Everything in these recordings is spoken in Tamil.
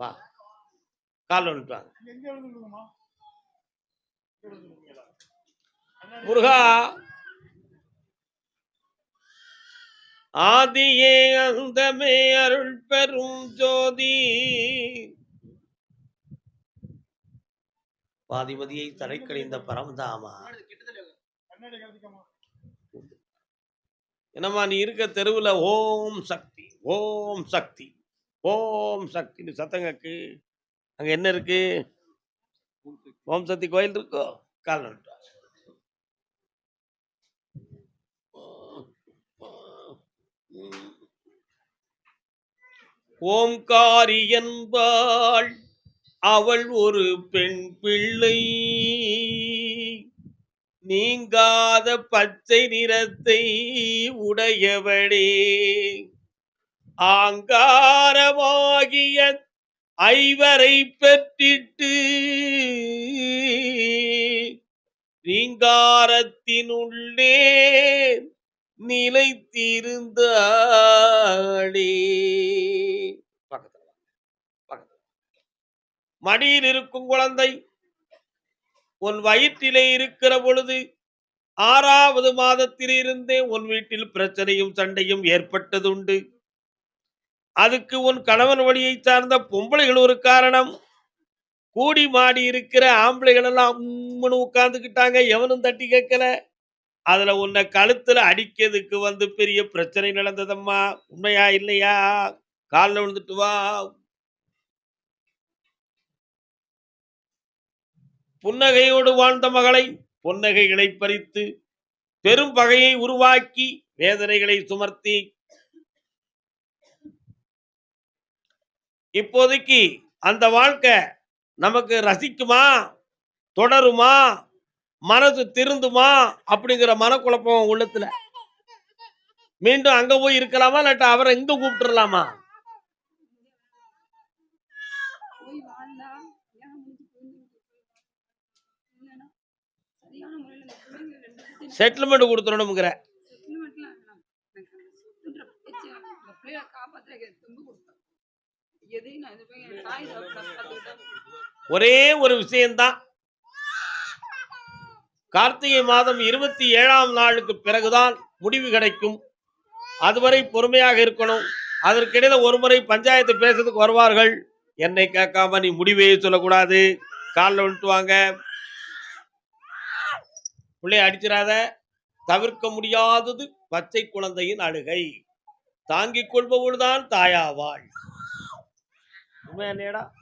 வா. கால் எங்க எழுதுங்கம்மா முருகா. ஆதியே அந்தமே அருள் பெரும் ஜோதி. பாதிமதியை தடைக்கழிந்த பரம்தாமா. என்னம்மா நீ இருக்க தெருவுல ஓம் சக்தி ஓம் சக்தி. ஓம் சக்தி சத்தங்கக்கு. அங்க என்ன இருக்கு? ஓம் சக்தி கோயில் இருக்கோ? கால் ஓம்காரி என்பாள் அவள் ஒரு பெண் பிள்ளை. நீங்காத பச்சை நிறத்தை உடையவளே. ஆங்காரமாகிய ஐவரை பெற்றிட்டு ரீங்காரத்தினுள்ளே நிலைத்திருந்தாளே. மடியில் இருக்கும் குழந்தை உன் வயிற்றிலே இருக்கிற பொழுது ஆறாவது மாதத்திலிருந்தே உன் வீட்டில் பிரச்சனையும் சண்டையும் ஏற்பட்டதுண்டு. அதுக்கு உன் கணவன் வழியை சார்ந்த பொம்பளைகள் ஒரு காரணம். கூடி மாடி இருக்கிற ஆம்பளைகள் எல்லாம் உம்முன்னு உட்கார்ந்துக்கிட்டாங்க எவனும் தட்டி கேட்கல. அதுல உன்னை கழுத்துல அடிக்கிறதுக்கு வந்து பெரிய பிரச்சனை நடந்ததம்மா. உண்மையா இல்லையா? காலில் விழுந்துட்டு வா. புன்னகையோடு வாழ்ந்த மகளை புன்னகைகளை பறித்து பெரும் பகையை உருவாக்கி வேதனைகளை சுமர்த்தி இப்போதைக்கு அந்த வாழ்க்கை நமக்கு ரசிக்குமா? தொடருமா? மனசு திருந்துமா? அப்படிங்கிற மனக்குழப்பம் உள்ளத்துல. மீண்டும் அங்க போய் இருக்கலாமா? இல்லாட்டா அவரை இங்க பேர்த்தையும் செட்டில்மெண்ட் கொடுத்துடணுங்கிற ஒரே ஒரு விஷயம்தான். கார்த்திகை மாதம் இருபத்தி ஏழாம் நாளுக்கு பிறகுதான் முடிவு கிடைக்கும். அதுவரை பொறுமையாக இருக்கணும். அதற்கிடையில ஒரு முறை பஞ்சாயத்து பேசுறதுக்கு வருவார்கள். என்னை கேட்காம நீ முடிவே சொல்லக்கூடாது. காலில் விட்டு வாங்க. பிள்ளைய அடிச்சிடாத. தவிர்க்க முடியாதது பச்சை குழந்தையின் அழுகை. தாங்கிக் கொள்பவள்தான் தாயாவாள். உண்மையா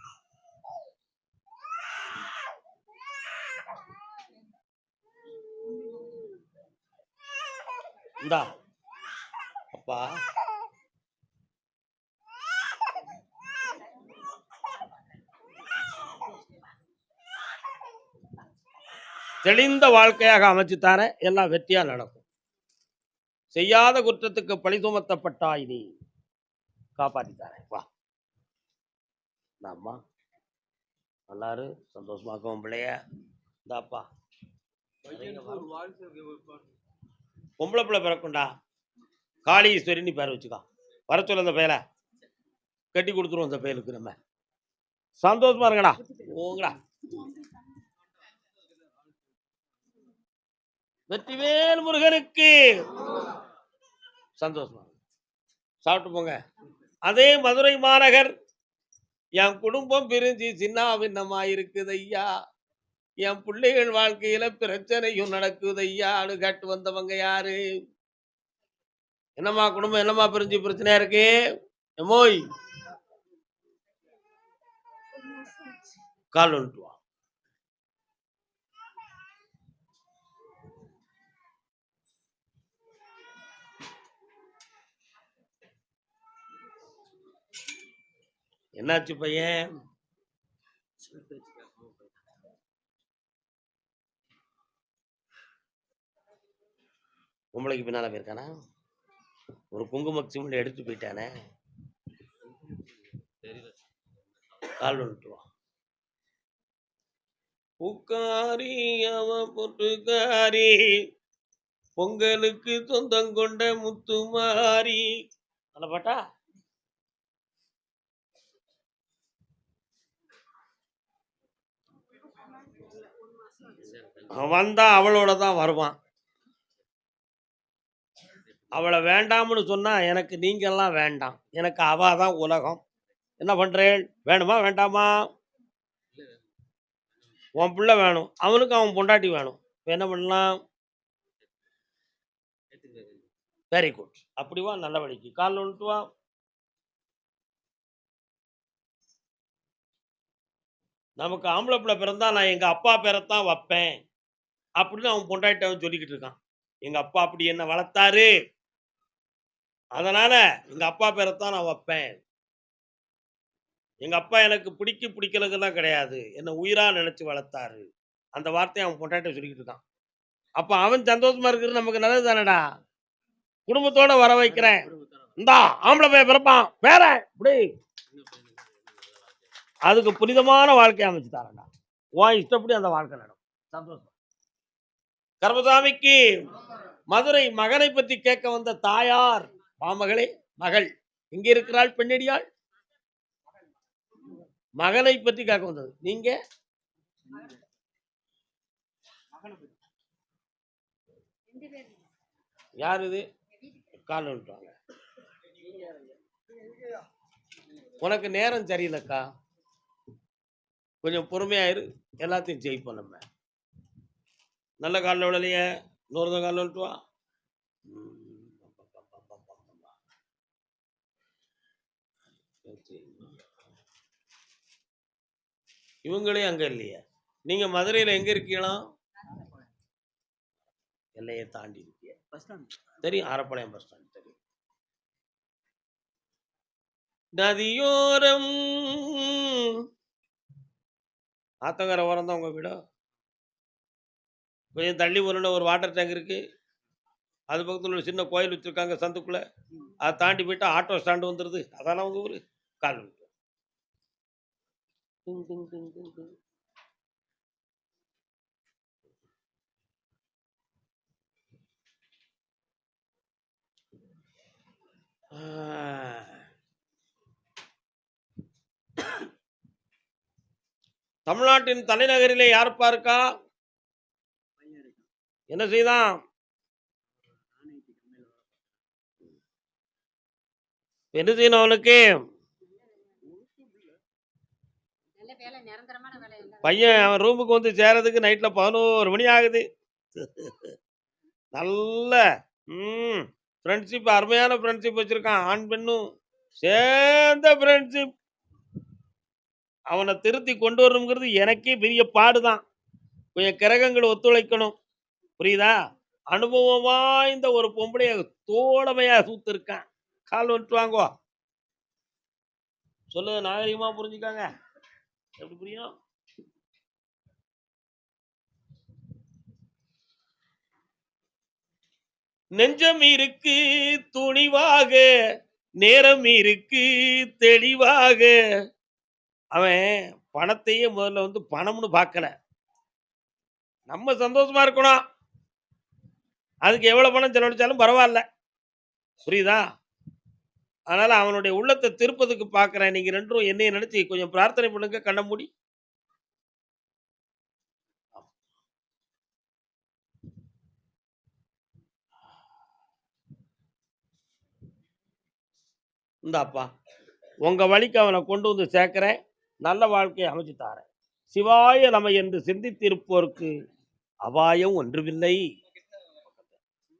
இந்தா. அப்பா. தெளிந்த வாழ்க்கையாக அமைச்சு தரேன் எல்லாம் வெற்றியா நடக்கும். செய்யாத குற்றத்துக்கு பழி சுமத்தப்பட்டாய் நீ. காப்பாத்தி தரேன். வா. இந்த அம்மா நல்லாரு சந்தோஷமாக்கும் பிள்ளைய. இந்தாப்பா. பொம்பளை பிள்ளை பிறக்கும்டா. காளீஸ்வரின்னு பேர் வச்சுக்கோ. வர சொல்ல அந்த பேரை. கட்டி கொடுத்துருவோம் அந்த பேருக்கு நம்ம. சந்தோஷமா இருங்கடா. ஓங்கடா வெற்றிவேல் முருகனுக்கு. சந்தோஷமா. சாப்பிட்டு போங்க. அதே மதுரை மாநகர் என் குடும்பம் பிரிஞ்சு சின்னாபின்னமா இருக்குது ஐயா என் பிள்ளைகள் வாழ்க்கையில பிரச்சனையும் நடக்குது ஐயா கேட்டு வந்தவங்க யாரு? என்னம்மா குடும்பம்? என்னம்மா பிரிஞ்சு பிரச்சனையா இருக்கு? எமோய் கால் வந்துட்டு வா என்னாச்சு பையன்? பொம்பளைக்கு பின்னால போயிருக்கானா? ஒரு குங்கும சிமிழ் எடுத்து போயிட்டானே. கால் வந்துட்டு வா. பூக்காரி அவ பொட்டுக்காரி பொங்கலுக்கு சொந்தம் கொண்ட முத்துமாரி. அந்த பாட்டா. அவன் வந்தா அவளோட தான் வருவான். அவளை வேண்டாம்னு சொன்னா எனக்கு நீங்கெல்லாம் வேண்டாம். எனக்கு அவ தான் உலகம். என்ன பண்றேன்? வேணுமா? வேண்டாமா? உன் பிள்ளை வேணும். அவனுக்கு அவன் பொண்டாட்டி வேணும். என்ன பண்ணலாம்? வெரி குட் அப்படிவா? நல்ல வழிக்கு கால் வந்துட்டு வா. நமக்கு ஆம்பளை பிள்ளை பிறந்தா நான் எங்க அப்பா பேரைத்தான் வைப்பேன். அப்படின்னு அவன் பொண்டாட்டி சொல்லிக்கிட்டு இருக்கான். எங்க அப்பா அப்படி என்ன வளர்த்தாரு. அதனால எங்க அப்பா பேரைத்தான் நான் வைப்பேன். எங்க அப்பா எனக்கு பிடிக்க பிடிக்கலங்கெல்லாம் கிடையாது. என்னை உயிரா நினைச்சு வளர்த்தாரு. அந்த வார்த்தையை அவன் பொண்டாட்டி சொல்லிக்கிட்டு இருக்கான். அப்போ அவன் சந்தோஷமா இருக்கிறது நமக்கு நல்லது தானடா? குடும்பத்தோட வர வைக்கிறேன். இந்தா ஆம்பளை பையன் பிறப்பான். வேற இப்படி அதுக்கு புனிதமான வாழ்க்கை அமைச்சு தரேன்டா உன் இஷ்டப்படி அந்த வாழ்க்கை நடக்கும். சந்தோஷம். கர்மசாமிக்கு மதுரை மகனை பற்றி கேட்க வந்த தாயார் மாமகளே மகள். இங்கே இருக்கிறாள் பெண்ணடியாள்? மகனை பற்றி கேட்க வந்தது. நீங்க? யார் இது? கால் உனக்கு நேரம் சரியில்லைக்கா. கொஞ்சம் பொறுமையாயிரு. எல்லாத்தையும் ஜெயிப்போம் நம்ம. நல்ல காலில் விழலையே. இன்னொரு காலில் விட்டு வா ம். இவங்களே அங்க இல்லையே. நீங்க மதுரையில எங்க இருக்கீங்களா? எல்லையை தாண்டி இருக்கீங்க. தெரியும். ஆரப்பாளையம் பஸ் ஸ்டாண்ட் தெரியும். நதியோரம் ஆத்தங்கரை ஓரம் தான் உங்க வீடா? கொஞ்சம் தள்ளி ஒரு ஒரு வாட்டர் டேங்க் இருக்கு. அது பக்கத்துல ஒரு சின்ன கோயில் வச்சிருக்காங்க சந்துக்குள்ள. அதை தாண்டி போயிட்டா ஆட்டோ ஸ்டாண்டு வந்துருது. அதான உங்க ஊரு? கால் விட்டு. தமிழ்நாட்டின் தலைநகரிலே யாருப்பா இருக்கா என்ன செய்தான்? என்ன செய்யணும் அவனுக்கு? பையன் அவன் ரூமுக்கு வந்து சேரதுக்கு நைட்ல பதினோரு மணி ஆகுது. நல்ல ம் ஃப்ரெண்ட்ஷிப் அருமையான ஃப்ரெண்ட்ஷிப் வச்சிருக்கான். ஆண் பெண்ணும் சேர்ந்த ஃப்ரெண்ட்ஷிப் அவனை திருத்தி கொண்டு வரணுங்கிறது எனக்கே பெரிய பாடுதான். கொஞ்சம் கிரகங்கள் ஒத்துழைக்கணும். புரியுதா? அனுபவம் வாய்ந்த ஒரு பொம்பளைய தோழமையா சூத்திருக்கான். கால் வந்துட்டு வாங்கோ. சொல்லுது நாகரிகமா புரிஞ்சுக்காங்க. எப்படி புரியும்? நெஞ்சம் இருக்கு துணிவாக நேரம் இருக்கு தெளிவாக. அவன் பணத்தையே முதல்ல வந்து பணம்னு பார்க்கல. நம்ம சந்தோஷமா இருக்கணும். அதுக்கு எவ்வளவு பணம் செலவழிச்சாலும் பரவாயில்ல. புரியுதா? அதனால அவனுடைய உள்ளத்தை திருப்பதுக்கு பார்க்குறேன். நீங்க ரெண்டும் என்னைய நினைச்சு கொஞ்சம் பிரார்த்தனை பண்ணுங்க கண்ண மூடி. இந்தாப்பா உங்க வழிக்கு அவனை கொண்டு வந்து சேர்க்கிறேன். நல்ல வாழ்க்கையை அமைச்சு தாரேன். சிவாய நம என்று சிந்தித்திருப்போருக்கு அபாயம் ஒன்றுமில்லை.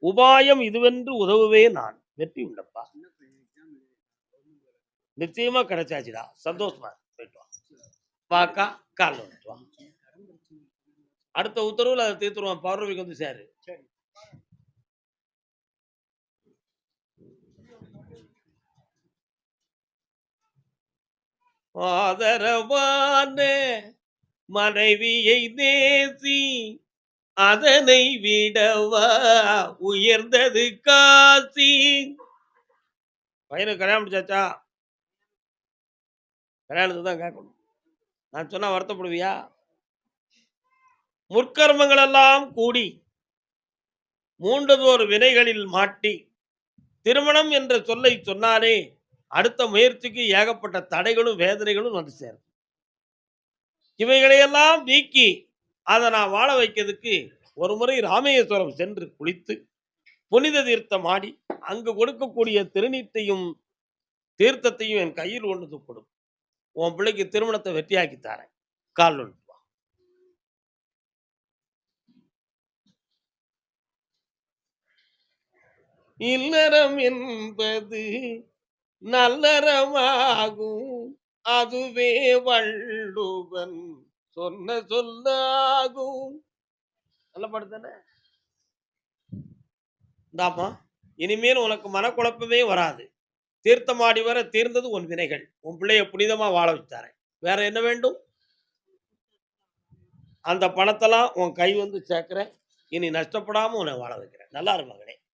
உபாயம் இதுவென்று உதவுவே நான். வெற்றி உண்டப்பா. நிச்சயமா கிடைச்சாச்சுடா. சந்தோஷமா இரு. போயிட்டு வா. வாக்கா காலில் வந்துட்டு வா. அடுத்த உத்தரவுல அதை தீர்த்துருவான் பௌர்ணமிக்கு வந்து சேரு. ஆதரவான மனைவியை நேசி அதனை விடவா உயர்ந்தது காசி. பையனுக்கு கல்யாணம் முடிச்சாச்சா? கல்யாணத்துக்கு தான் கேட்கணும். நான் சொன்னா வருத்தப்படுவியா? முற்கர்மங்கள் எல்லாம் கூடி மூன்றதோர் வினைகளில் மாட்டி திருமணம் என்ற சொல்லை சொன்னாலே அடுத்த முயற்சிக்கு ஏகப்பட்ட தடைகளும் வேதனைகளும் வந்து சேரும். இவைகளையெல்லாம் நீக்கி அதை நான் வாழ வைக்கிறதுக்கு ஒரு முறை ராமேஸ்வரம் சென்று குளித்து புனித தீர்த்தம் ஆடி அங்கு கொடுக்கக்கூடிய திருநீட்டையும் தீர்த்தத்தையும் என் கையில் ஒன்று வந்து உன் பிள்ளைக்கு திருமணத்தை வெற்றியாக்கி தரேன். கால் ஒன்று இல்லறம் என்பது நல்லறமாகும். அதுவே வள்ளுவன் சொன்ன சொல்லாகும். நல்ல பாட்டு தானே? இனிமேல் உனக்கு மனக்குழப்பமே வராது. தீர்த்தமாடி வர தீர்ந்தது உன் வினைகள். உன் பிள்ளைய புனிதமா வாழ வச்சாரேன் வேற என்ன வேண்டும்? அந்த பணத்தெல்லாம் உன் கை வந்து சேர்க்கிறேன். இனி நஷ்டப்படாம உன்னை வாழ வைக்கிறேன். நல்லா இரு மகனே.